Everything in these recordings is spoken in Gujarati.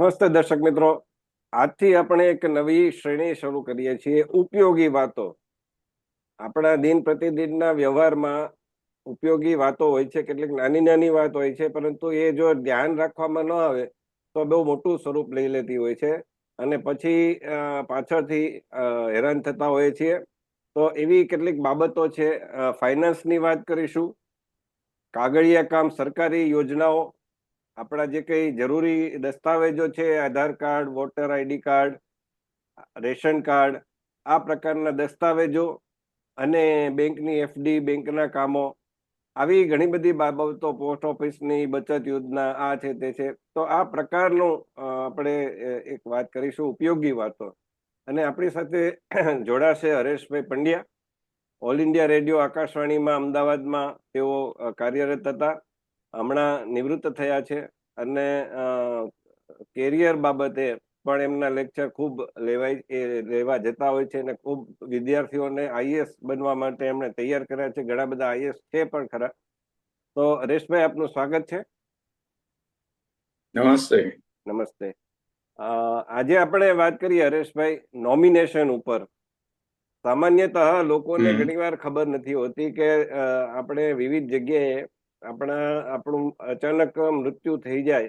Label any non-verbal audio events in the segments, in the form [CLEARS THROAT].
નમસ્તે દર્શક મિત્રો. આજથી આપણે એક નવી શ્રેણી શરૂ કરીએ છીએ ઉપયોગી વાતો. આપણા દિન પ્રતિદિનના વ્યવહારમાં ઉપયોગી વાતો હોય છે, કેટલીક નાની નાની વાત હોય છે, પરંતુ એ જો ધ્યાન રાખવામાં ન આવે, તો બહુ મોટું સ્વરૂપ લઈ લેતી હોય છે. અને પછી પાછળથી હેરાન થતા હોઈએ છીએ. તો એવી કેટલીક બાબતો છે ફાઇનાન્સની વાત કરીશું. કાગળિયા કામ સરકારી યોજનાઓ આપણા જે કંઈ જરૂરી દસ્તાવેજો છે, Aadhaar card, voter ID card, ration card, આ પ્રકારના દસ્તાવેજો અને બેંકની એફડી, બેંકના કામો, આવી ઘણી બધી બાબતો, પોસ્ટ ઓફિસની બચત યોજના, આ છે, તે છે, તો આ પ્રકારનું આપણે એક વાત કરીશું, ઉપયોગી વાતો. અને આપણી સાથે જોડાશે Hareshbhai Pandya. All India Radio આકાશવાણીમાં, અમદાવાદમાં તેઓ કાર્યરત હતા. હમણાં નિવૃત્ત થયા છે અને કેરિયર બાબતે પણ એમના લેક્ચર ખૂબ લેવાય એ લેવા જતા હોય છે અને ખૂબ વિદ્યાર્થીઓને આઈએસ બનવા માટે એમણે તૈયાર કર્યા છે. ઘણા બધા આઈએસ છે પણ ખરા. તો હરેશભાઈ આપનું સ્વાગત છે. નમસ્તે. નમસ્તે. આજે આપણે વાત કરીએ હરેશભાઈ નોમિનેશન ઉપર. સામાન્યતઃ લોકોને. ઘણીવાર ખબર નથી હોતી કે આપણે વિવિધ જગ્યાએ આપણા આપણું અચાનક મૃત્યુ થઈ જાય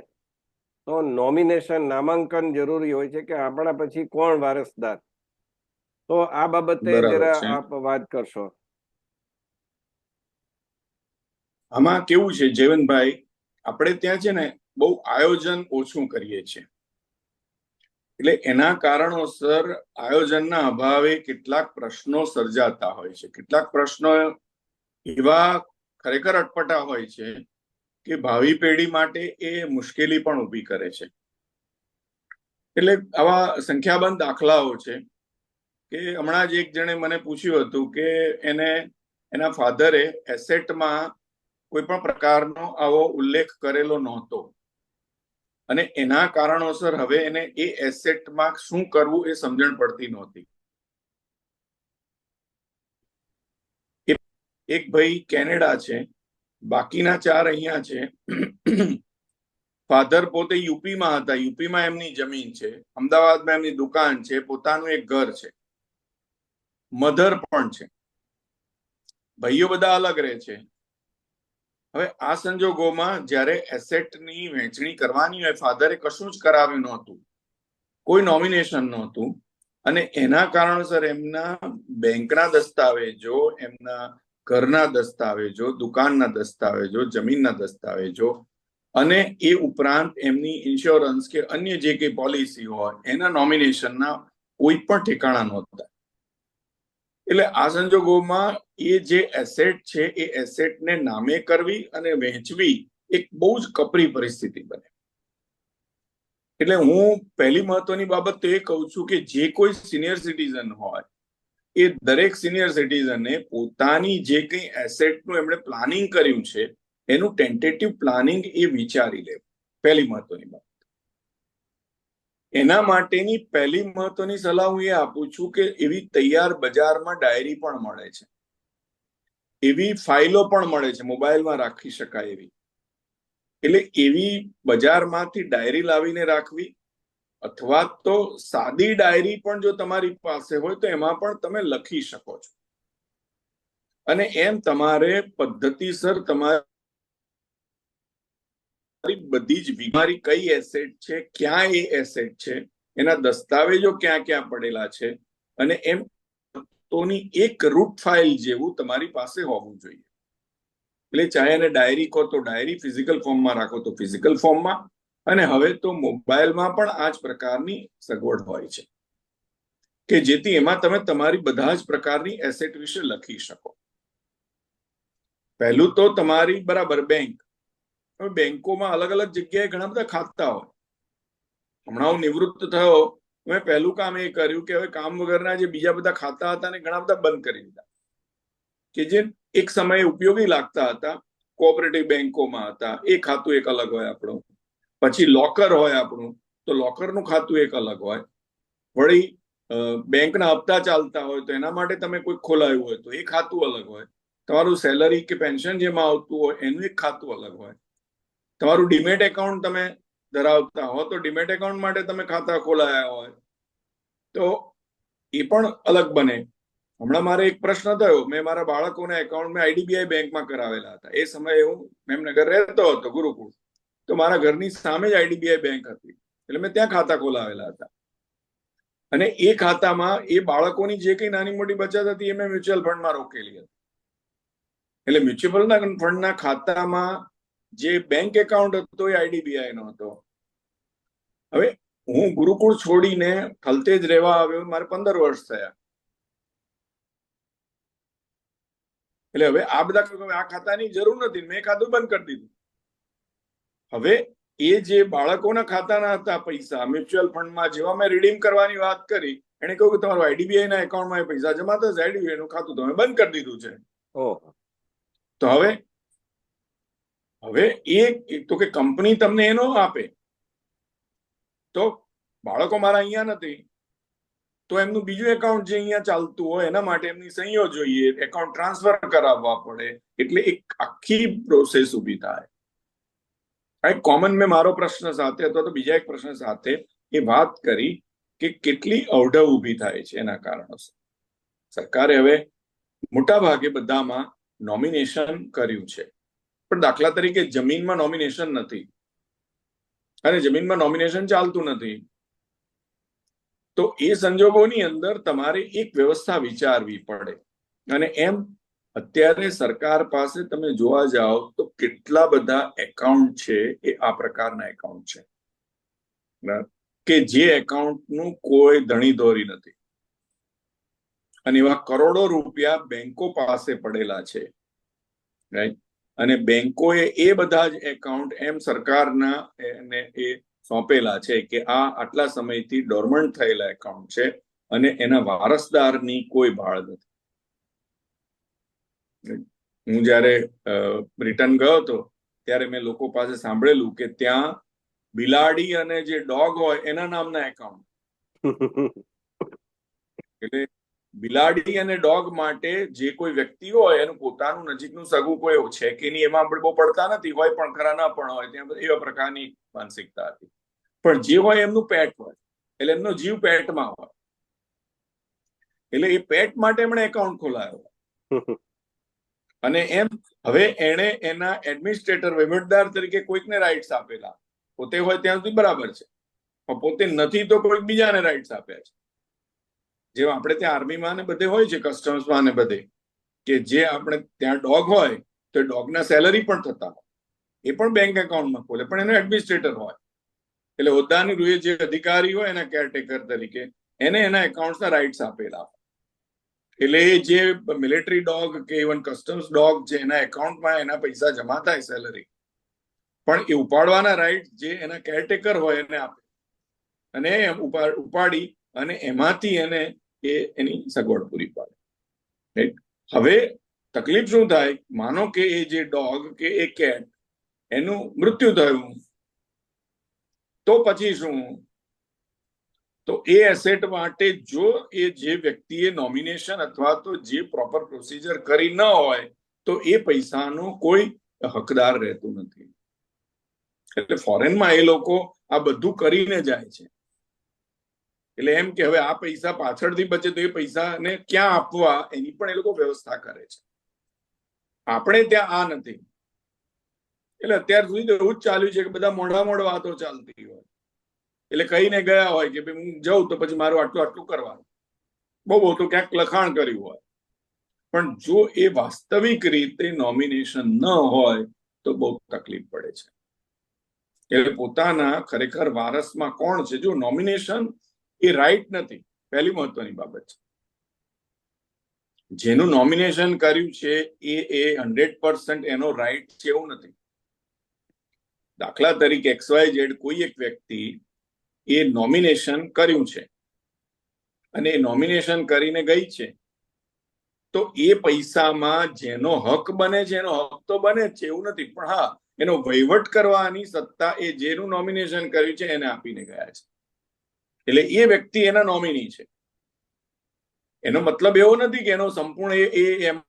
તો નોમિનેશન નામાંકન જરૂરી હોય છે કે આપણા પછી કોણ વારસદાર? તો આ બાબતે જરા આપ વાત કરશો. આમાં કેવું છે જીવનભાઈ આપણે ત્યાં છે ને બહુ આયોજન ઓછું કરીએ છીએ. એટલે એના કારણોસર આયોજનના અભાવે કેટલાક પ્રશ્નો સર્જાતા હોય છે. કેટલાક પ્રશ્નો એવા ખરેખર અટપટા હોય છે કે ભાવિ પેઢી માટે એ મુશ્કેલી પણ ઊભી કરે છે. એટલે આવા સંખ્યાબંધ દાખલાઓ છે કે હમણાં જ એક જણે મને પૂછ્યું હતું કે એને, એના ફાધરે એસેટમાં કોઈ પણ પ્રકારનો આવો ઉલ્લેખ કરેલો નહોતો. અને એના કારણોસર હવે એને એ એસેટમાં શું કરવું એ સમજણ પડતી નહોતી. એક- ભાઈ કેનેડા છે, બાકીના ચાર અહીંયા છે. ફાધર પોતે યુપીમાં હતા, યુપીમાં એમની જમીન છે, અમદાવાદમાં એમની દુકાન છે, પોતાનું એક ઘર છે, મધર પણ છે. ભાઈઓ બધા અલગ રહે છે. હવે આ સંજોગોમાં જ્યારે એસેટની વહેંચણી કરવાની હોય, ફાધરે કશું જ કરાવ્યું નહોતું, કોઈ નોમિનેશન નહોતું, અને એના કારણસર એમના બેંકના દસ્તાવેજો, એમના ઘરના દસ્તાવેજો, દુકાનના દસ્તાવેજો, જમીનના દસ્તાવેજો અને એ ઉપરાંત એમની ઇન્સ્યોરન્સ કે અન્ય જે કઈ પોલિસી હોય, એના નોમિનેશનના કોઈ પણ ઠેકાણા નહોતા. એટલે આ સંજોગોમાં એ જે એસેટ છે, એ એસેટને નામે કરવી અને વહેંચવી એક બહુ જ કપરી પરિસ્થિતિ બને. એટલે હું પહેલી મહત્વની બાબત તો એ કહું છું કે જે કોઈ સિનિયર સિટીઝન હોય એ દરેક સિનિયર સિટીઝને પોતાની જે કંઈ એસેટનું એમણે પ્લાનિંગ કર્યું છે, એનું ટેન્ટેટિવ પ્લાનિંગ એ વિચારી લે પહેલી મહત્વની બાબત એના માટેની પહેલી મહત્વની સલાહ હું એ આપું છું કે એવી તૈયાર બજારમાં ડાયરી પણ મળે છે. એવી ફાઇલો પણ મળે છે, મોબાઈલમાં રાખી શકાય એવી. એટલે એવી બજારમાંથી ડાયરી લાવીને રાખવી અથવા તો સાદી ડાયરી પણ જો તમારી પાસે હોય તો એમાં પણ તમે લખી શકો છો. અને એમ તમારે પદ્ધતિસર તમારી બધી જ બીમારી કઈ એસેટ છે, ક્યાં એ એસેટ છે, એના દસ્તાવેજો ક્યાં ક્યાં પડેલા છે, અને એમ તોની એક રૂટ ફાઇલ જેવું તમારી પાસે હોવું જોઈએ. એટલે ચાહે એને ડાયરી કહો તો ડાયરી ફિઝિકલ ફોર્મમાં રાખો તો ફિઝિકલ ફોર્મમાં અને હવે તો મોબાઈલમાં પણ આ જ પ્રકારની સગવડ હોય છે. કે જેથી એમાં તમે તમારી બધા જ પ્રકારની એસેટ વિશે લખી શકો. પહેલું તો તમારી બરાબર બેંક બેંકોમાં અલગ અલગ જગ્યાએ ઘણા બધા ખાતા હોય. હમણાં હું નિવૃત્ત થયો, મેં પહેલું કામ એ કર્યું કે હવે કામ વગરના જે બીજા બધા ખાતા હતા ને ઘણા બધા બંધ કરી દીધા. કે જે એક સમયે ઉપયોગી લાગતા હતા કોઓપરેટિવ બેંકોમાં હતા, એ ખાતું એક અલગ હોય આપણું. પછી લોકર હોય આપણું, તો લોકરનું ખાતું એક અલગ હોય. વળી બેંકના હપ્તા ચાલતા હોય, તો એના માટે તમે કોઈ ખોલાયું હોય, તો એ ખાતું અલગ હોય. તમારું સેલરી કે પેન્શન જેમાં આવતું હોય, એનું એક ખાતું અલગ હોય. તમારું ડીમેટ એકાઉન્ટ તમે ધરાવતા હો, તો ડીમેટ એકાઉન્ટ માટે તમે ખાતા ખોલાયા હોય. તો એ પણ અલગ બને. હમણાં મારે એક પ્રશ્ન થયો. મેં મારા બાળકોના એકાઉન્ટ મેં આઈડીબીઆઈ બેંકમાં કરાવેલા હતા. એ સમયે હું મેમનગર રહેતો હતો, ગુરુકુળ. તો મારા ઘરની સામે જ આઈડીબીઆઈ બેંક હતી. એટલે મેં ત્યાં ખાતા ખોલાવેલા હતા. અને એ ખાતામાં એ બાળકોની જે કંઈ નાની મોટી બચત હતી એ મેં મ્યુચ્યુઅલ ફંડમાં રોકેલી હતી. એટલે મ્યુચ્યુઅલ ફંડના ખાતામાં જે બેંક એકાઉન્ટ હતો એ આઈડીબીઆઈ નો હતો. હવે હું ગુરુકુળ છોડીને થલતેજ રહેવા આવ્યો, મારે પંદર વર્ષ થયા. એટલે હવે આ બધા આ ખાતાની જરૂર નથી, મેં ખાતું બંધ કરી દીધું. હવે એ જે બાળકોના ખાતાના હતા પૈસા મ્યુચ્યુઅલ ફંડમાં જેવા મેં રીડીમ કરવાની વાત કરી એને કહ્યું કે તમારું આઈડીબીઆઈ ના એકાઉન્ટમાં એ પૈસા જમા થશે આઈડીબીઆઈ નું ખાતું તમે બંધ કરી દીધું છે. તો હવે હવે એ તો કે કંપની તમને એનો આપે. તો બાળકો મારા અહીંયા નથી. તો એમનું બીજું એકાઉન્ટ જે અહીંયા ચાલતું હોય એના માટે એમની સહીઓ જોઈએ એકાઉન્ટ ટ્રાન્સફર કરાવવા પડે. એટલે એક આખી પ્રોસેસ ઊભી થાય. એક કોમન મેં મારો પ્રશ્ન સાથે અથવા તો બીજા એક પ્રશ્ન સાથે એ વાત કરી કે કેટલી અવઢવ ઊભી થાય છે એના કારણોસર સરકારે હવે મોટા ભાગે બધામાં નોમિનેશન કર્યું છે પણ દાખલા તરીકે જમીનમાં નોમિનેશન નથી અને જમીનમાં નોમિનેશન ચાલતું નથી તો એ સંજોગોની અંદર તમારે એક વ્યવસ્થા વિચારવી પડે અને એમ અત્યારે સરકાર પાસે તમે જોવા જાઓ તો કેટલા બધા એકાઉન્ટ છે એ આ પ્રકારના એકાઉન્ટ છે? કે જે એકાઉન્ટનું કોઈ ધણી દોરી નથી. અને એવા કરોડો રૂપિયા બેંકો પાસે પડેલા છે. રાઈટ અને બેંકોએ એ બધા જ એકાઉન્ટ એમ સરકારના એને એ સોંપેલા છે કે આ આટલા સમયથી ડોર્મન્ટ થયેલા એકાઉન્ટ છે અને એના વારસદારની કોઈ ભાળ નથી. હું જ્યારે રિટર્ન ગયો હતો, ત્યારે મેં લોકો પાસે સાંભળેલું કે ત્યાં બિલાડી અને જે ડોગ હોય એના નામના એકાઉન્ટ. એટલે બિલાડી અને ડોગ માટે જે કોઈ વ્યક્તિ હોય, એનું પોતાનું નજીકનું સગું કોઈ છે કે નહીં એમાં આપણે બહુ પડતા નથી, હોય પણ ખરા ના પણ હોય, ત્યાં એવા પ્રકારની માનસિકતા હતી. પણ જે હોય એમનું પેટ હોય, એટલે એમનો જીવ પેટમાં હોય. એટલે એ પેટ માટે એમણે એકાઉન્ટ ખોલાયો. અને એમ હવે એણે એના એડમિનિસ્ટ્રેટર વહીવટદાર તરીકે કોઈકને રાઇટ્સ આપેલા. પોતે હોય ત્યાં સુધી બરાબર છે. પણ પોતે નથી તો કોઈક બીજાને રાઇટ્સ આપ્યા છે. જેમ આપણે ત્યાં આર્મીમાં ને બધે હોય છે કસ્ટમ્સમાં ને બધે, કે જે આપણે ત્યાં ડોગ હોય, તો ડોગના સેલરી પણ થતા હોય. એ પણ બેંક એકાઉન્ટમાં ખોલે, પણ એનો એડમિનિસ્ટ્રેટર હોય. એટલે હોદ્દાની રૂએ જે અધિકારી હોય એના કેરટેકર તરીકે, એને એના એકાઉન્ટના રાઇટ્સ આપેલા હોય. એટલે જે મિલિટરી ડોગ કે ઇવન કસ્ટમ્સ ડોગ જે એના એકાઉન્ટમાં એના પૈસા જમા થાય સેલરી પણ એ ઉપાડવાના રાઈટ જે એના કેરટેકર હોય એને આપે. અને ઉપાડી અને એમાંથી એને એ એની સગવડ પૂરી પાડે. રાઈટ હવે તકલીફ શું થાય? માનો કે એ જે ડોગ કે એ કેટ એનું મૃત્યુ થયું. તો પછી શું? તો એ એસેટ માટે જો એ જે વ્યક્તિએ નોમિનેશન અથવા તો જે પ્રોપર પ્રોસિજર કરી ન હોય, તો એ પૈસાનો કોઈ હકદાર રહેતું નથી. એટલે ફોરેનમાં એ લોકો આ બધું કરીને જાય છે. એટલે એમ કે હવે આ પૈસા પાછળથી બચે તો એ પૈસાને ક્યાં આપવા, એની પણ એ લોકો વ્યવસ્થા કરે છે. આપણે ત્યાં આ નથી. એટલે અત્યાર સુધી તો એવું જ ચાલ્યું છે કે બધા મોઢા મોઢ વાતો ચાલતી હોય. એટલે કહીને ગયા હોય કે હું જાઉં તો પછી મારું આટલું આટલું કરવાનું. બહુ બહુ ક્યાંક લખાણ કર્યું હોય. પણ જો એ વાસ્તવિક રીતે નોમિનેશન ન હોય તો બહુ તકલીફ પડે છે. એટલે પોતાના ખરેખર વારસમાં કોણ છે? જો નોમિનેશન એ રાઈટ નથી, પહેલી મહત્વની બાબત છે. જેનું નોમિનેશન કર્યું છે એ એ હંડ્રેડ પર્સન્ટ એનો રાઈટ છે એવું નથી. દાખલા તરીકે એક્સ વાય ઝેડ કોઈ એક વ્યક્તિ એ નોમિનેશન કર્યું છે. અને એ નોમિનેશન કરીને ગઈ છે. તો એ પૈસામાં જેનો હક બને છે, એનો હક તો બને છે, એવું નથી. પણ હા, એનો વહીવટ કરવાની સત્તા એ જેનું નોમિનેશન કર્યું છે, એને આપીને ગયા છે. એટલે એ વ્યક્તિ એના નોમિની છે. એનો મતલબ એવો નથી કે એનો સંપૂર્ણ એ એમ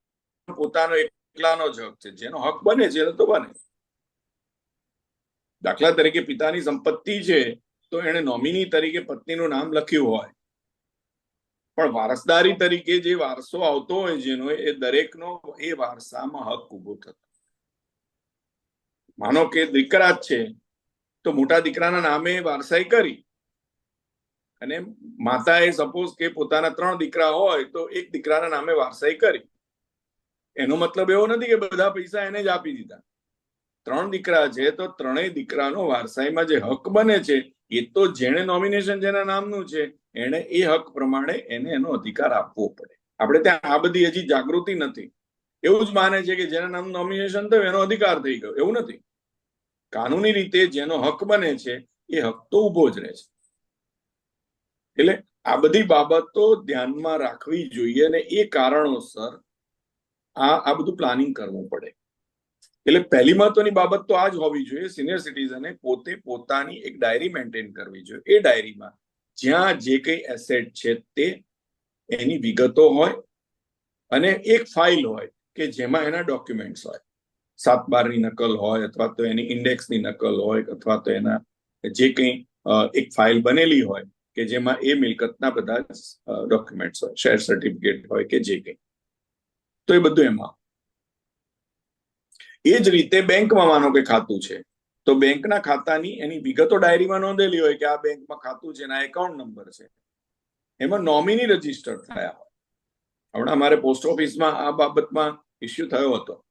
પોતાનો એકલાનો જ હક છે. જેનો હક બને છે, એનો તો બને. દાખલા તરીકે પિતાની સંપત્તિ છે તો એણે નોમિની તરીકે પત્નીનું નામ લખ્યું હોય. પણ વારસદારી તરીકે જે વારસો આવતો હોય જેનો એ દરેકનો એ વારસામાં હક ઊભો થતો. માનો કે દીકરા જ છે, તો મોટા દીકરાના નામે વારસાઈ કરી. અને માતાએ સપોઝ કે પોતાના ત્રણ દીકરા હોય, તો એક દીકરાના નામે વારસાઈ કરી. એનો મતલબ એવો નથી કે બધા પૈસા એને જ આપી દીધા. ત્રણ દીકરા છે તો ત્રણેય દીકરાનો વારસાઈમાં જે હક બને છે, એ તો જેણે નોમિનેશન જેના નામનું છે એને એ હક પ્રમાણે એને એનો અધિકાર આપવો પડે. આપણે ત્યાં આ બધી હજી જાગૃતિ નથી. એવું જ માને છે કે જેના નામ નોમિનેશન થયું, એનો અધિકાર થઈ ગયો. એવું નથી. કાનૂની રીતે જેનો હક બને છે, એ હક તો ઊભો જ રહે છે. એટલે આ બધી બાબતો ધ્યાનમાં રાખવી જોઈએ અને એ કારણોસર આ આ બધું પ્લાનિંગ કરવું પડે. એટલે પહેલી મહત્વની બાબત તો આ જ હોવી જોઈએ. સિનિયર સિટીઝને પોતે પોતાની એક ડાયરી મેન્ટેન કરવી જોઈએ. એ ડાયરીમાં જ્યાં જે કંઈ એસેટ છે તે એની વિગતો હોય અને એક ફાઇલ હોય કે જેમાં એના ડોક્યુમેન્ટ્સ હોય. સાત બારની નકલ હોય અથવા તો એની ઇન્ડેક્સની નકલ હોય અથવા તો એના જે કંઈ એક ફાઇલ બનેલી હોય કે જેમાં એ મિલકતના બધા ડોક્યુમેન્ટ્સ હોય શેર સર્ટિફિકેટ હોય કે જે કંઈ. તો એ બધું એમાં એ જ રીતે બેંકમાં માનો કે ખાતું છે. તો બેંકના ખાતાની એની વિગતો ડાયરીમાં નોંધેલી હોય કે આ બેંકમાં ખાતું છે એના એકાઉન્ટ નંબર છે. એમાં નોમિની રજિસ્ટર થયા હોય. હમણાં અમારે પોસ્ટ ઓફિસમાં આ બાબતમાં ઇસ્યુ થયો હતો.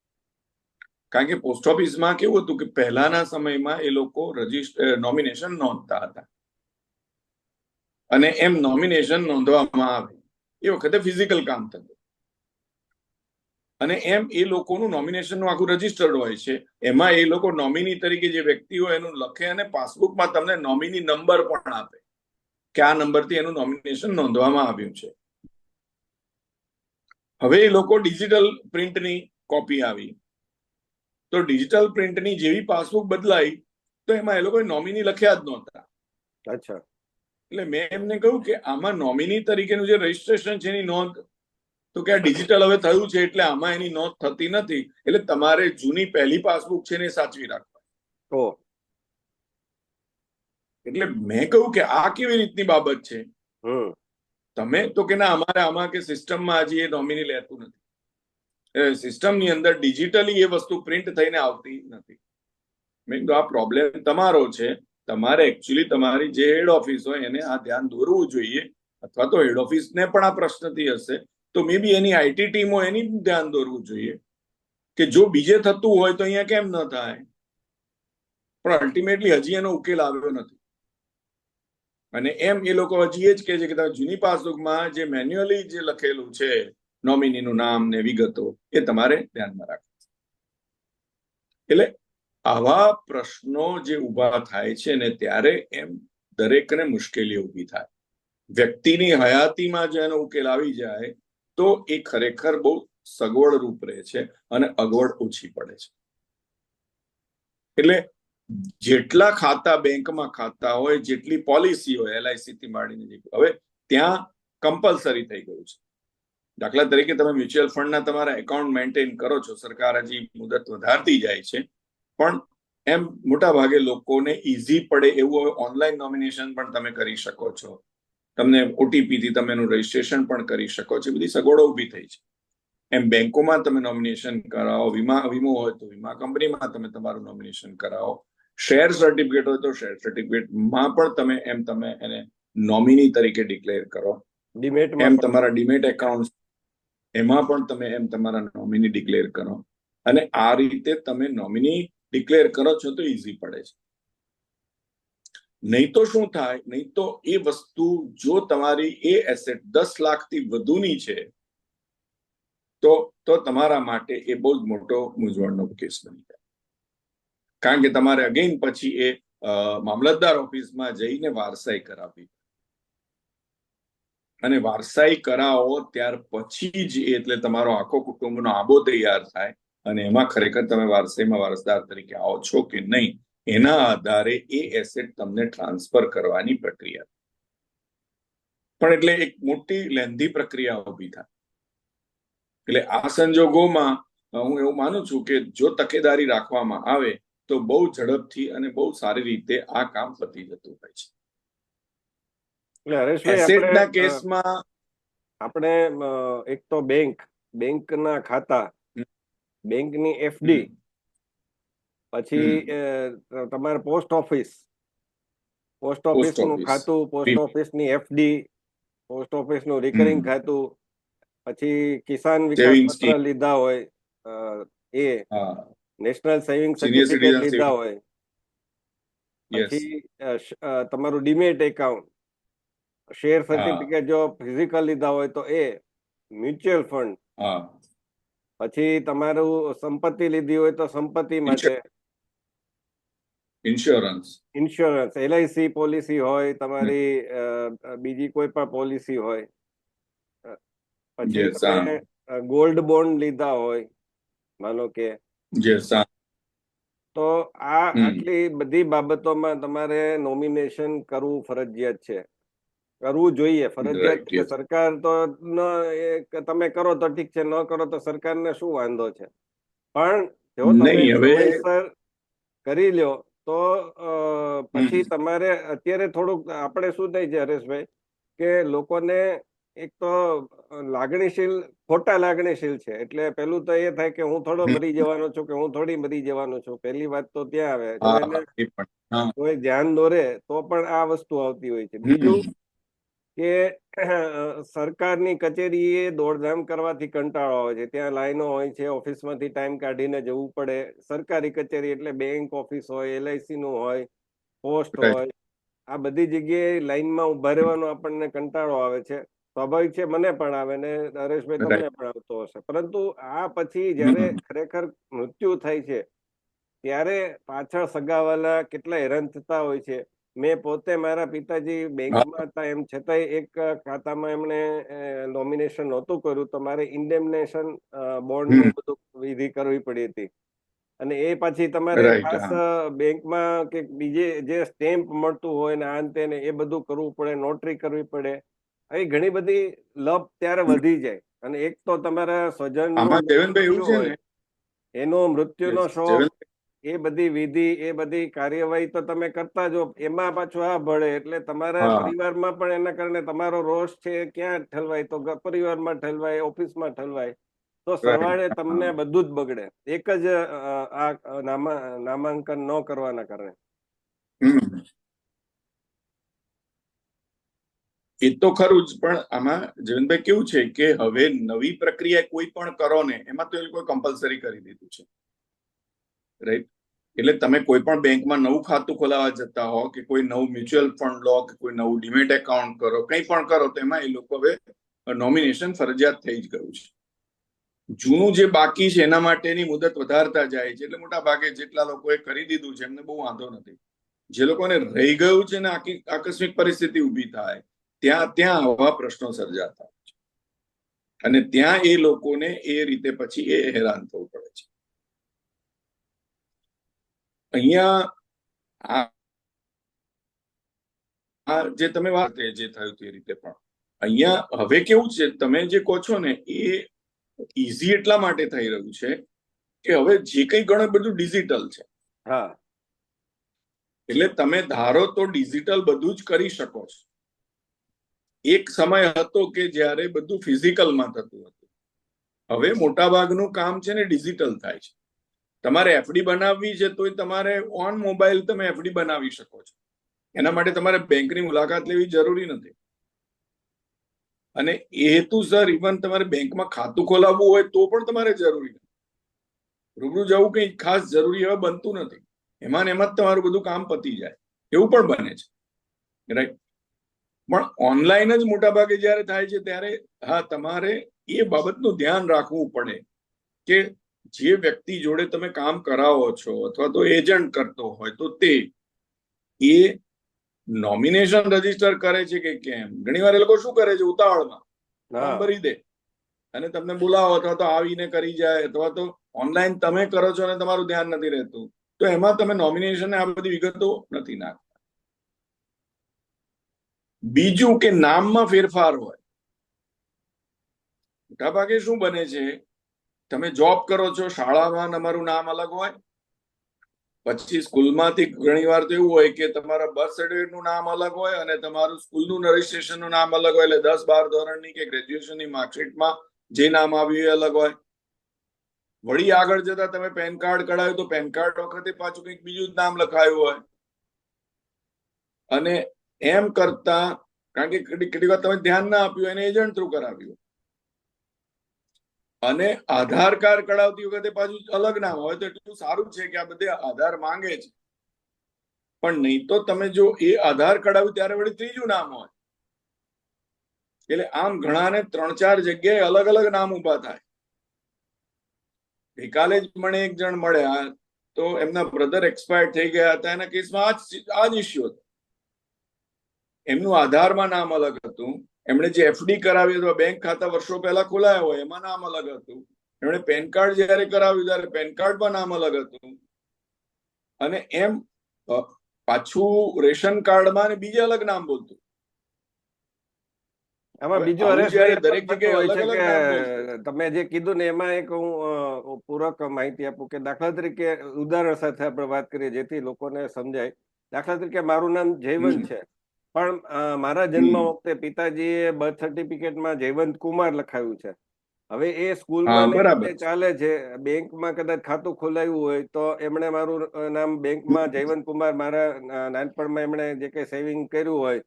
કારણ કે પોસ્ટ ઓફિસમાં કેવું હતું કે પહેલાના સમયમાં એ લોકો રજિસ્ટર નોમિનેશન નોંધતા હતા. અને એમ નોમિનેશન નોંધવામાં આવે. એ વખતે ફિઝિકલ કામ થતું. અને એમ એ લોકોનું નોમિનેશનનું આખું રજીસ્ટર્ડ હોય છે. એમાં એ લોકો નોમિની તરીકે જે વ્યક્તિ હોય એનું લખે અને પાસબુકમાં તમને નોમિની નંબર પણ આપે. કે આ નંબરથી એનું નોમિનેશન નોંધવામાં આવ્યું છે. હવે એ લોકો ડિજિટલ પ્રિન્ટની કોપી આવી. તો ડિજિટલ પ્રિન્ટની જેવી પાસબુક બદલાઈ તો એમાં એ લોકોએ નોમિની લખ્યા જ નહોતા. અચ્છા. એટલે મેં એમને કહ્યું કે આમાં નોમિની તરીકેનું જે રજીસ્ટ્રેશન છે એની નોંધ તો કે આ ડિજિટલ હવે થયું છે એટલે આમાં એની નોંધ થતી નથી. એટલે તમારે જૂની પહેલી પાસબુક છે ને સાચવી રાખવા એટલે મેં કહ્યું કે આ કેવી રીતની બાબત છે? તમે તો કે ના અમારે આમાં કે સિસ્ટમમાં હજી એ નોમિની લેતું નથી. સિસ્ટમની અંદર ડિજિટલી એ વસ્તુ પ્રિન્ટ થઈને આવતી નથી. મેં કીધું આ પ્રોબ્લેમ તમારો છે. તમારે એકચ્યુઅલી તમારી જે હેડ ઓફિસ હોય એને આ ધ્યાન દોરવું જોઈએ. અથવા તો હેડ ઓફિસને પણ આ પ્રશ્નથી હશે. તો મે બી એની આઈટી ટીમો એની ધ્યાન દોરવું જોઈએ. કે જો બીજે થતું હોય તો અહીંયા કેમ ન થાય? પણ અલ્ટિમેટલી હજી એનો ઉકેલ આવ્યો નથી. અને એમ એ લોકો હજી એ જ કહે છે કે જૂની પાસબુકમાં જે મેન્યુઅલી જે લખેલું છે નોમિનીનું નામ ને વિગતો, એ તમારે ધ્યાનમાં રાખવું એટલે આવા પ્રશ્નો જે ઊભા થાય છે ને ત્યારે એમ દરેકને મુશ્કેલી ઊભી થાય. વ્યક્તિની હયાતીમાં જો એનો ઉકેલ આવી જાય તો એ ખરેખર બહુ સગવડ રૂપ રહે છે અને અગવડ ઓછી પડે છે. એટલે જેટલા ખાતા બેંકમાં ખાતા હોય, જેટલી પોલિસી હોય એલઆઈસી થી માંડીને હવે ત્યાં કમ્પલસરી થઈ ગયું છે. દાખલા તરીકે તમે મ્યુચ્યુઅલ ફંડના તમારા એકાઉન્ટ મેન્ટેન કરો છો, સરકાર હજી મુદત વધારતી જાય છે, પણ એમ મોટા ભાગે લોકોને ઈઝી પડે એવું હવે ઓનલાઈન નોમિનેશન પણ તમે કરી શકો છો. તમને ઓટીપીથી તમે એનું રજીસ્ટ્રેશન પણ કરી શકો છો. બધી સગવડો ઊભી થઈ છે. એમ બેંકોમાં તમે નોમિનેશન કરાવો વીમા વીમો હોય તો વીમા કંપનીમાં તમે તમારું નોમિનેશન કરાવો. શેર સર્ટિફિકેટ હોય તો શેર સર્ટિફિકેટમાં પણ તમે એમ તમે એને નોમિની તરીકે ડિક્લેર કરો. એમ તમારા ડિમેટ એકાઉન્ટ એમાં પણ તમે એમ તમારા નોમિની ડિક્લેર કરો. અને આ રીતે તમે નોમિની ડિક્લેર કરો છો તો ઈઝી પડે છે. નહીં તો શું થાય? નહીં તો એ વસ્તુ જો તમારી એ એસેટ દસ લાખથી વધુની છે, તો તો તમારા માટે એ બહુ જ મોટો મૂંઝવણનો કેસ બની જાય. કારણ કે તમારે અગેન પછી એ મામલતદાર ઓફિસમાં જઈને વારસાઈ કરાવી અને વારસાઈ કરાવો ત્યાર પછી જ એટલે તમારો આખો કુટુંબનો આબો તૈયાર થાય અને એમાં ખરેખર તમે વારસાઈમાં વારસદાર તરીકે આવો છો કે નહીં એના આધારે એ એસેટ તમને ટ્રાન્સફર કરવાની પ્રક્રિયા. પણ એટલે એક મોટી લેન્ધી પ્રક્રિયા ઊભી થાય. એટલે આ સંજોગોમાં હું એવું માનું છું કે જો તકેદારી રાખવામાં આવે તો બહુ ઝડપથી અને બહુ સારી રીતે આ કામ પતી જતું હોય છે. એસેટના કેસમાં આપણે એક તો બેંક બેંકના ખાતા બેંકની એફડી પછી તમારે પોસ્ટ ઓફિસ. Post office. નું ખાતું પોસ્ટ ઓફિસની એફડી પોસ્ટ ઓફિસનું રિકરિંગ. ખાતું પછી કિસાન વિકાસ પત્ર લીધા હોય એ. નેશનલ સેવિંગ સર્ટિફિકેટ લીધા હોય. પછી તમારું ડીમેટ એકાઉન્ટ. શેર સર્ટિફિકેટ જો ફિઝિકલ લીધા હોય તો એ મ્યુચ્યુઅલ ફંડ. પછી તમારું સંપત્તિ લીધી હોય તો સંપત્તિ માટે ઇન્સ્યોરન્સ ઇન્સ્યોરન્સ એલઆઈસી પોલિસી હોય તમારી બીજી કોઈ પણ પોલિસી હોય પછી ગોલ્ડ બોન્ડ લીધા હોય માનો કે. તો આ આટલી બધી બાબતોમાં તમારે નોમિનેશન કરવું ફરજિયાત છે. કરવું જોઈએ ફરજિયાત. સરકાર તો ન તમે કરો તો ઠીક છે ન કરો તો સરકારને શું વાંધો છે? પણ જો તમે કરી લ્યો તો પછી તમારે અત્યારે થોડુંક આપણે શું થાય છે હરેશભાઈ કે લોકોને એક તો લાગણીશીલ ખોટા લાગણીશીલ છે. એટલે પેલું તો એ થાય કે હું થોડો મરી જવાનો છું કે હું થોડી મરી જવાનો છું. પહેલી વાત તો ત્યાં આવે. કોઈ ધ્યાન દોરે તો પણ આ વસ્તુ આવતી હોય છે. બીજું કે સરકારની કચેરીએ દોડધામ કરવાથી કંટાળો આવે છે. ત્યાં લાઈનો હોય છે ઓફિસમાંથી ટાઈમ કાઢીને જવું પડે. સરકારી કચેરી એટલે બેંક ઓફિસ હોય એલઆઈસી નું હોય પોસ્ટ હોય. આ બધી જગ્યાએ લાઈનમાં ઊભા રહેવાનો આપણને કંટાળો આવે છે. સ્વાભાવિક છે મને પણ આવે ને નરેશભાઈ તમને પણ આવતો હશે. પરંતુ આ પછી જ્યારે [CLEARS THROAT] ખરેખર મૃત્યુ થાય છે ત્યારે પાછળ સગાવાલા કેટલા હેરાન થતા હોય છે. મેં પોતે મારા પિતાજી બેંકમાં હતા એમ છતાંય એક ખાતામાં એમણે નોમિનેશન નહોતું કર્યું તો મારે ઇન્ડેમનેશન બોન્ડ બધું વિધિ કરવી પડી હતી. અને એ પછી તમારે ખાસ બેંકમાં કે બીજે જે સ્ટેમ્પ મળતું હોય ને આ ને એ બધું કરવું પડે નોટરી કરવી પડે. આવી ઘણી બધી લપ ત્યારે વધી જાય. અને એક તો તમારા સ્વજન એનો મૃત્યુનો શોખ એ બધી વિધિ એ બધી કાર્યવાહી તો તમે કરતા જો એમાં પાછું આ ભળે એટલે તમારા પરિવારમાં પણ એના કારણે તમારો રોષ છે ક્યાં ઠલવાય? તો પરિવારમાં ઠલવાય ઓફિસમાં ઠલવાય. તો સવારે તમને બધું જ બગડે. એક જ આ નામાંકન ન કરવાના કારણે. એ તો ખરું જ પણ આમાં જીવનભાઈ કેવું છે કે હવે નવી પ્રક્રિયા કોઈ પણ કરો ને એમાં તો એ લોકો કમ્પલસરી કરી દીધું છે. રાઈટ એટલે તમે કોઈ પણ બેંકમાં નવું ખાતું ખોલાવવા જતા હો કે કોઈ નવું મ્યુચ્યુઅલ ફંડ લો કે કોઈ નવું ડિમેટ એકાઉન્ટ કરો, કંઈ પણ કરો, તો એમાં એ લોકો હવે નોમિનેશન ફરજિયાત થઈ જ ગયું છે. જૂનું જે બાકી છે એના માટેની મુદત વધારતા જાય છે, એટલે મોટા ભાગે જેટલા લોકોએ કરી દીધું છે, એમને બહુ વાંધો નથી. જે લોકોને રહી ગયું છે ને આકસ્મિક પરિસ્થિતિ ઊભી થાય, ત્યાં ત્યાં આવા પ્રશ્નો સર્જાતા અને ત્યાં એ લોકોને એ રીતે પછી એ હેરાન થવું પડે છે. અહીંયા આ જે તમે વાત જે થયું તે રીતે પણ. અહીંયા હવે કેવું છે તમે જે કહો છો ને એ ઈઝી એટલા માટે થઈ રહ્યું છે કે હવે જે કંઈ ઘણું બધું ડિજિટલ છે. હા. એટલે તમે ધારો તો ડિજિટલ બધું જ કરી શકો છો. એક સમય હતો કે જ્યારે બધું ફિઝિકલમાં થતું હતું. હવે મોટાભાગનું કામ છે ને ડિજિટલ થાય છે. તમારે એફડી બનાવવી છે તોય તમારે ઓન મોબાઈલ તમે એફડી બનાવી શકો છો. એના માટે તમારે બેંકની મુલાકાત લેવી જરૂરી નથી. અને એ હેતુસર ઇવન તમારે બેંકમાં ખાતું ખોલાવવું હોય તો પણ તમારે જરૂરી નથી. રૂબરૂ જવું કંઈ ખાસ જરૂરી હવે બનતું નથી. એમાં ને એમાં જ તમારું બધું કામ પતી જાય. એવું પણ બને છે. રાઈટ પણ ઓનલાઈન જ મોટા ભાગે જ્યારે થાય છે ત્યારે હા, તમારે એ બાબતનું ધ્યાન રાખવું પડે કે જે વ્યક્તિ જોડે તમે કામ કરાવો છો અથવા તો એજન્ટ કરતો હોય તો તે એ નોમિનેશન રજિસ્ટર કરે છે કે કેમ? ઘણી વાર એ લોકો શું કરે છે? ઉતાવળમાં. ભરી દે. અને તમને બોલાવો અથવા તો આવીને કરી જાય અથવા તો ઓનલાઈન તમે કરો છો અને તમારું ધ્યાન નથી રહેતું. તો એમાં તમે નોમિનેશન આ બધી વિગતો નથી નાખતા. બીજું કે નામમાં ફેરફાર હોય. મોટાભાગે શું બને છે? તમે જોબ કરો છો, શાળામાં તમારું નામ અલગ હોય. પછી સ્કૂલમાંથી ઘણી વાર તો એવું હોય કે તમારા બર્થ સર્ટિફિકેટનું નામ અલગ હોય અને તમારું સ્કૂલનું રજીસ્ટ્રેશનનું નામ અલગ હોય એટલે દસ બાર ધોરણની કે ગ્રેજ્યુએશનની માર્કશીટમાં જે નામ આવ્યું એ અલગ હોય. વળી આગળ જતા તમે પેન કાર્ડ કઢાવ્યું તો પેન કાર્ડ વખતે પાછું કંઈક બીજું જ નામ લખાયું હોય. અને એમ કરતા, કારણ કે કેટલીક વાર તમે ધ્યાન ના આપ્યું, એને એજન્ટ થ્રુ કરાવ્યું. અને આધાર કાર્ડ કઢાવતી વખતે પાછું અલગ નામ હોય તો એટલું સારું છે કે આ બધે આધાર માંગે છે. પણ નહીં તો તમે જો એ આધાર કઢાવ્યું ત્યારે વળી ત્રીજું નામ હોય. એટલે આમ ઘણાને ત્રણ ચાર જગ્યાએ અલગ અલગ નામ ઊભા થાય. ગઈકાલે જ મને એક જણ મળ્યા તો એમના બ્રધર એક્સપાયર થઈ ગયા હતા. એના કેસમાં આ જ આ જ ઇસ્યુ હતો. એમનું આધારમાં નામ અલગ હતું. એમણે જે એફડી કરાવી અથવા બેંક ખાતા વર્ષો પહેલા ખોલાયા હોય એમાં નામ અલગ હતું. એમણે પેન કાર્ડ જયારે કરાવ્યું ત્યારે પેન કાર્ડમાં નામ અલગ હતું. અને એમ પાછું રેશન કાર્ડમાં ને બીજે અલગ નામ બોલતું. આમાં બીજું હરેશ તમે જે કીધું ને એમાં એક હું પૂરક માહિતી આપું કે દાખલા તરીકે ઉદાહરણ સાથે આપણે વાત કરીએ જેથી લોકોને સમજાય. દાખલા તરીકે મારું નામ જયવંત છે. પણ મારા જન્મ. વખતે પિતાજીએ બર્થ સર્ટિફિકેટમાં જયવંત કુમાર લખાયું છે. હવે એ સ્કૂલમાં ચાલે છે. બેંકમાં કદાચ ખાતું ખોલાવ્યું હોય તો એમણે મારું નામ બેંકમાં જયવંત કુમાર મારા નાનપણમાં એમણે જે કઈ સેવિંગ કર્યું હોય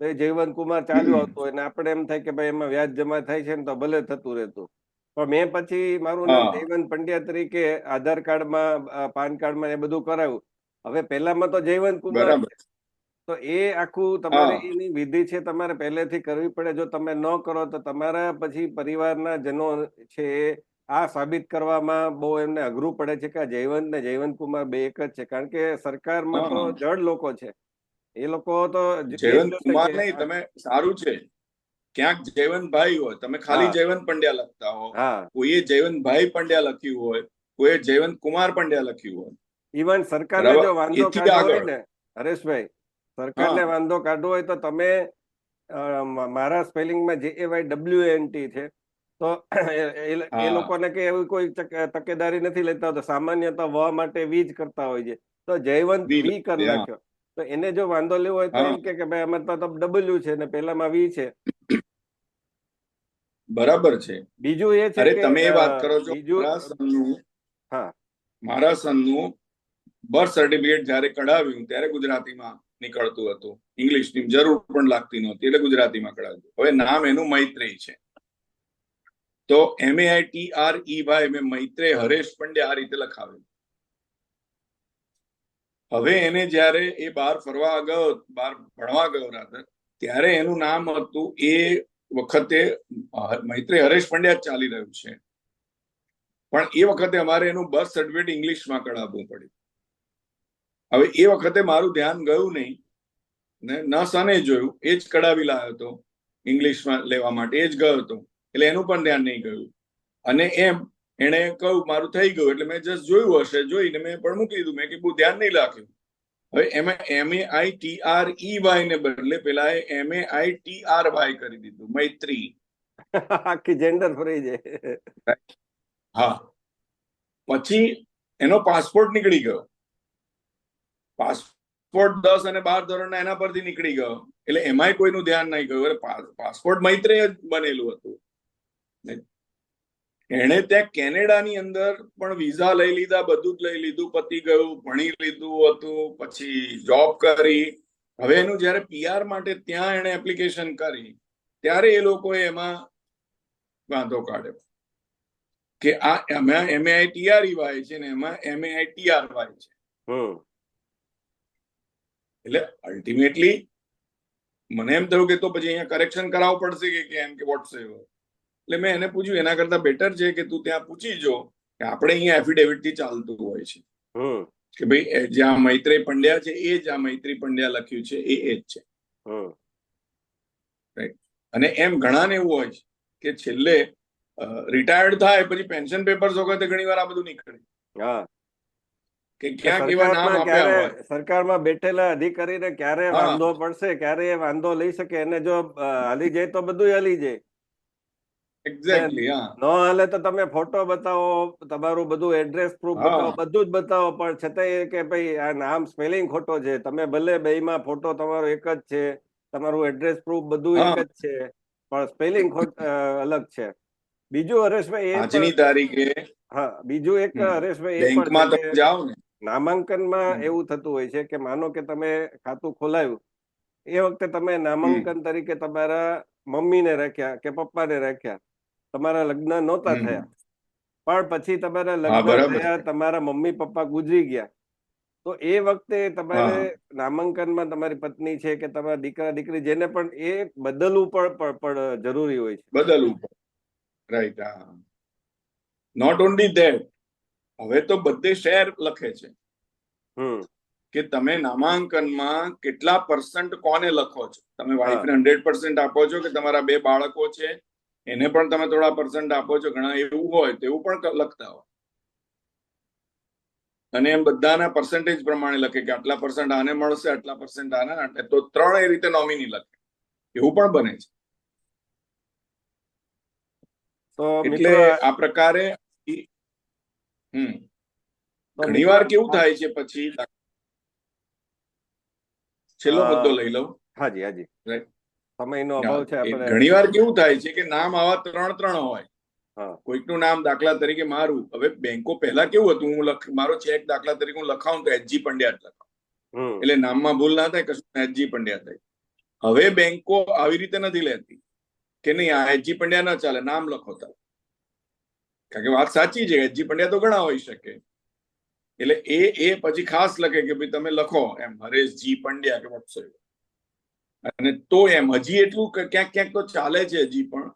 તો એ જયવંત કુમાર ચાલ્યું હતું આવતું હોય. ને આપણે એમ થાય કે ભાઈ એમાં વ્યાજ જમા થાય છે ને તો ભલે થતું રહેતું. પણ મેં પછી મારું નામ જયવંત પંડ્યા તરીકે આધાર કાર્ડમાં પાન કાર્ડમાં એ બધું કરાવ્યું હવે પહેલામાં તો જયવંત કુમાર તો એ આખું તમારે એની વિધિ છે તમારે પહેલેથી કરવી પડે. જો તમે ન કરો તો તમારા પછી પરિવારના જનો છે આ સાબિત કરવામાં બહુ એમને અઘરું પડે છે કે જયવંત ને જયવંત કુમાર બે એક જ છે. કારણ કે સરકારમાં તો જડ લોકો છે. એ લોકો તો જયવંત કુમાર નહીં તમે સારું છે. ક્યાંક જયવંતભાઈ હોય તમે ખાલી જયવંત પંડ્યા લખતા હો. હા. કોઈએ જયવંતભાઈ પંડ્યા લખ્યું હોય કોઈએ જયવંત કુમાર પંડ્યા લખ્યું હોય. ઇવન સરકારને જો વાંધો કાઢવો હોય ને હરેશભાઈ સરકારને વાંધો કાઢવો હોય તો તમે મારા સ્પેલિંગમાં જે A Y W N T છે તો એ લોકોને કે એવી કોઈ તકેદારી નથી લેતા તો સામાન્ય તો વ માટે વી જ કરતા હોય છે. તો જયવંત વી કરી નાખ્યો. તો એને જો વાંધો લેવો હોય તો એમ કે ભાઈ આમાં તો ડબલ્યુ છે ને પેલામાં વી છે. બરાબર છે. બીજું એ છે કે તમે એ વાત કરો છો બીજું મારા સનનું હા. મારા સનનું બર્થ સર્ટિફિકેટ જ્યારે કઢાવ્યું ત્યારે ગુજરાતીમાં નીકળતું હતું. ઇંગ્લિશની જરૂર પણ લાગતી નહોતી, એટલે ગુજરાતીમાં કઢાવ્યું હવે નામ એનું મૈત્રેય છે. તો એમ A I T R E ભાઈ મેં મૈત્રે હરેશ પંડ્યા આ રીતે લખાવેલું. હવે એને જ્યારે એ બહાર ફરવા ગયો, બહાર ભણવા ગયો રાધર ત્યારે એનું નામ હતું એ વખતે મૈત્રે હરેશ પંડ્યા ચાલી રહ્યું છે. પણ એ વખતે અમારે એનું બર્થ સર્ટિફિકેટ ઇંગ્લિશમાં કઢાવવું પડ્યું. હવે એ વખતે મારું ધ્યાન ગયું નહીં. ને ન સને જોયું એ જ કઢાવી લાવ્યો હતો ઇંગ્લિશમાં લેવા માટે એ જ ગયો હતો. એટલે એનું પણ ધ્યાન નહીં ગયું. અને એમ એણે કહ્યું મારું થઈ ગયું એટલે મેં જસ્ટ જોયું હશે જોઈને મેં પણ મૂકી દીધું મેં કે બહુ ધ્યાન નહીં રાખ્યું હવે એમાં M A I T R E Y ને બદલે પેલા M A I T R Y કરી દીધું મૈત્રી. [LAUGHS] આખી જેન્ડર ફરી જાય. હા. પછી એનો પાસપોર્ટ નીકળી ગયો. પાસપોર્ટ દસ અને બાર ધોરણના એના પરથી નીકળી ગયો. એટલે એમાંય કોઈનું ધ્યાન નહીં ગયું. પાસપોર્ટ મૈત્રેય જ બનેલું હતું. એણે ત્યાં કેનેડાની અંદર પણ વિઝા લઈ લીધા, બધું જ લઈ લીધું, પતી ગયું, ભણી લીધું હતું, પછી જોબ કરી. હવે એનું જ્યારે પીઆર માટે ત્યાં એણે એપ્લિકેશન કરી, ત્યારે એ લોકોએ એમાં વાંધો કાઢ્યો. કે આ એમાં એમએઆઈ ટીઆરઈ વાય છે ને એમાં એમએઆઈ ટીઆર વાય છે. એટલે અલ્ટિમેટલી મને એમ થયું કે તો પછી અહીંયા કરેક્શન કરાવવું પડશે કે કેમ કે વોટ્સએપ એટલે મેં એને પૂછ્યું એના કરતા બેટર છે કે તું ત્યાં પૂછી જો કે આપણે અહીંયા એફિડેવિટથી ચાલતું હોય છે. કે ભાઈ જ્યાં મૈત્રી પંડ્યા છે એ જ આ મૈત્રી પંડ્યા લખ્યું છે એ એ જ છે. અને એમ ઘણાને એવું હોય છે કે છેલ્લે રિટાયર્ડ થાય પછી પેન્શન પેપર્સ વખતે ઘણી વાર આ બધું નીકળે. હા. કે ક્યાંક એવા નામ સરકારમાં આપ્યા હોય. સરકારમાં બેઠેલા અધિકારીને ક્યારે વાંધો પડશે ક્યારે વાંધો લઈ શકે એને જો હલી જાય તો બધું હાલી જાય. એક્ઝેક્ટલી હા. ન હાલે તો તમે ફોટો બતાવો તમારું બધું એડ્રેસ પ્રૂફ બતાવો બધું જ બતાવો પણ છતાંય કે ભાઈ આ નામ સ્પેલિંગ ખોટો છે. તમે ભલે બેયમાં ફોટો તમારો એક જ છે તમારું એડ્રેસ પ્રૂફ બધું એક જ છે પણ સ્પેલિંગ અલગ છે. બીજું હરેશભાઈ એ આજની તારીખે હા બીજું એક. હરેશભાઈ બેંકમાં તમે જાઓ ને. નામાંકનમાં એવું થતું હોય છે કે માનો કે તમે ખાતું ખોલાવ્યું એ વખતે તમે નામાંકન તરીકે તમારા મમ્મીને રાખ્યા કે પપ્પાને રાખ્યા? તમારા લગ્ન નહોતા થયા. પણ પછી તમારા લગ્ન થયા તમારા મમ્મી પપ્પા ગુજરી ગયા. તો એ વખતે તમારે નામાંકનમાં તમારી પત્ની છે કે તમારા દીકરા દીકરી જેને પણ એ બદલવું પણ જરૂરી હોય છે. બદલવું રાઈટ નોટ ઓનલી ધેટ હવે તો બધે શેર લખે છે. કે તમે નામાંકનમાં કેટલા પર્સન્ટ કોને લખો છો? તમે. વાઈફને હંડ્રેડ પર્સન્ટ આપો છો કે તમારા બે બાળકો છે? એને પણ તમે થોડા પર્સન્ટ આપો છો? ઘણા એવું હોય તો એવું પણ લખતા હોય. અને એમ બધાના પર્સન્ટેજ પ્રમાણે લખે કે આટલા પર્સન્ટ આને મળશે આટલા પર્સન્ટ આને તો ત્રણ એ રીતે નોમિની લખે. એવું પણ બને છે. તો એટલે આ- પ્રકારે ઘણી વાર કેવું થાય છે પછી છેલ્લો મુદ્દો લઈ લઉં. હાજી હાજી. સમયનો અભાવ છે આપણે ઘણી વાર કેવું થાય છે કે નામ આવા ત્રણ ત્રણ હોય. કોઈકનું નામ દાખલા તરીકે મારું. હવે બેંકો પહેલા કેવું હતું હું મારો ચેક દાખલા તરીકે હું લખાવું તો એચજી પંડ્યા જ લખાવું એટલે નામમાં ભૂલ ના થાય કશું એચજી પંડ્યા થાય. હવે બેંકો આવી રીતે નથી લેતી કે નહીં આ એચજી પંડ્યા ના ચાલે નામ લખો તાર કારણ કે વાત સાચી છે, એચજી પંડ્યા તો ઘણા હોઈ શકે. એટલે એ એ પછી ખાસ લખે કે ભાઈ તમે લખો એમ, હરેશજી પંડ્યા કે વોટ્સએપ અને તો એમ, હજી એટલું ક્યાંક ક્યાંક તો ચાલે છે હજી પણ.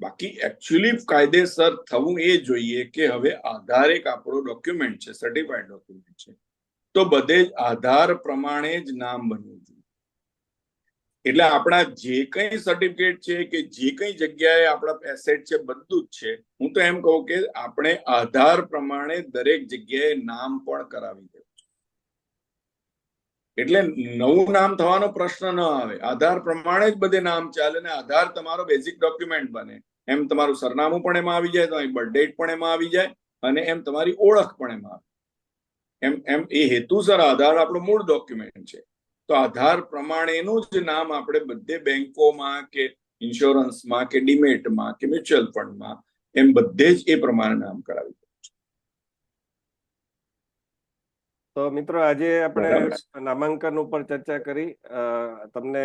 બાકી એકચ્યુઅલી કાયદેસર થવું એ જોઈએ કે હવે આધાર એક આપણો ડોક્યુમેન્ટ છે સર્ટિફાઈડ ડોક્યુમેન્ટ છે. તો બધે જ આધાર પ્રમાણે જ નામ બનવું જોઈએ. એટલે આપણા જે કંઈ સર્ટિફિકેટ છે કે જે કંઈ જગ્યાએ આપણા એસેટ છે, બધું જ છે. હું તો એમ કહું કે આપણે આધાર પ્રમાણે દરેક જગ્યાએ નામ પણ કરાવી દેવું એટલે નવું નામ થવાનો પ્રશ્ન ન આવે. આધાર પ્રમાણે જ બધે નામ ચાલે ને આધાર તમારો બેઝિક ડોક્યુમેન્ટ બને. એમ તમારું સરનામું પણ એમાં આવી જાય, તમારી બર્થ ડેટ પણ એમાં આવી જાય અને એમ તમારી ઓળખ પણ એમાં આવે એમ એમ એ હેતુસર આધાર આપણો મૂળ ડોક્યુમેન્ટ છે. તો આધાર પ્રમાણેનું જ નામ આપણે બધે બેંકોમાં કે ઇન્સ્યોરન્સમાં કે ડિમેટમાં કે મ્યુચ્યુઅલ ફંડમાં એમ બધે જ એ પ્રમાણે નામ કરાવી તો મિત્રો આજે આપણે નામાંકન ઉપર ચર્ચા કરી. તમને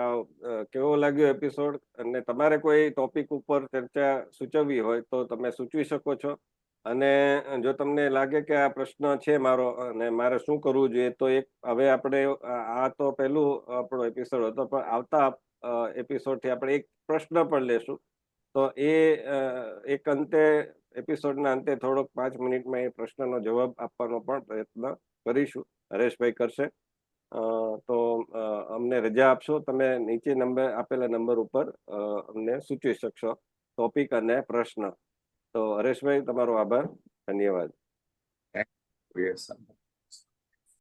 આ કેવો લાગ્યો એપિસોડ અને તમારે કોઈ ટોપિક ઉપર ચર્ચા સૂચવવી હોય તો તમે સૂચવી શકો છો. અને જો તમને લાગે કે આ પ્રશ્ન છે મારો, અને મારે શું કરવું જોઈએ, તો એક હવે આપણે, આ તો પહેલું આપણો એપિસોડ હતો, પણ આવતા એપિસોડથી આપણે એક પ્રશ્ન પણ લેશું. તો એ એક અંતે એપિસોડના અંતે થોડોક પાંચ મિનિટમાં એ પ્રશ્નનો જવાબ આપવાનો પણ પ્રયત્ન કરીશું. હરેશભાઈ કરશે. તો અમને રજા આપશો. તમે નીચે નંબર, આપેલા નંબર ઉપર અમને સૂચવી શકશો. ટોપિક અને પ્રશ્ન. તો હરેશભાઈ તમારો આભાર. ધન્યવાદ.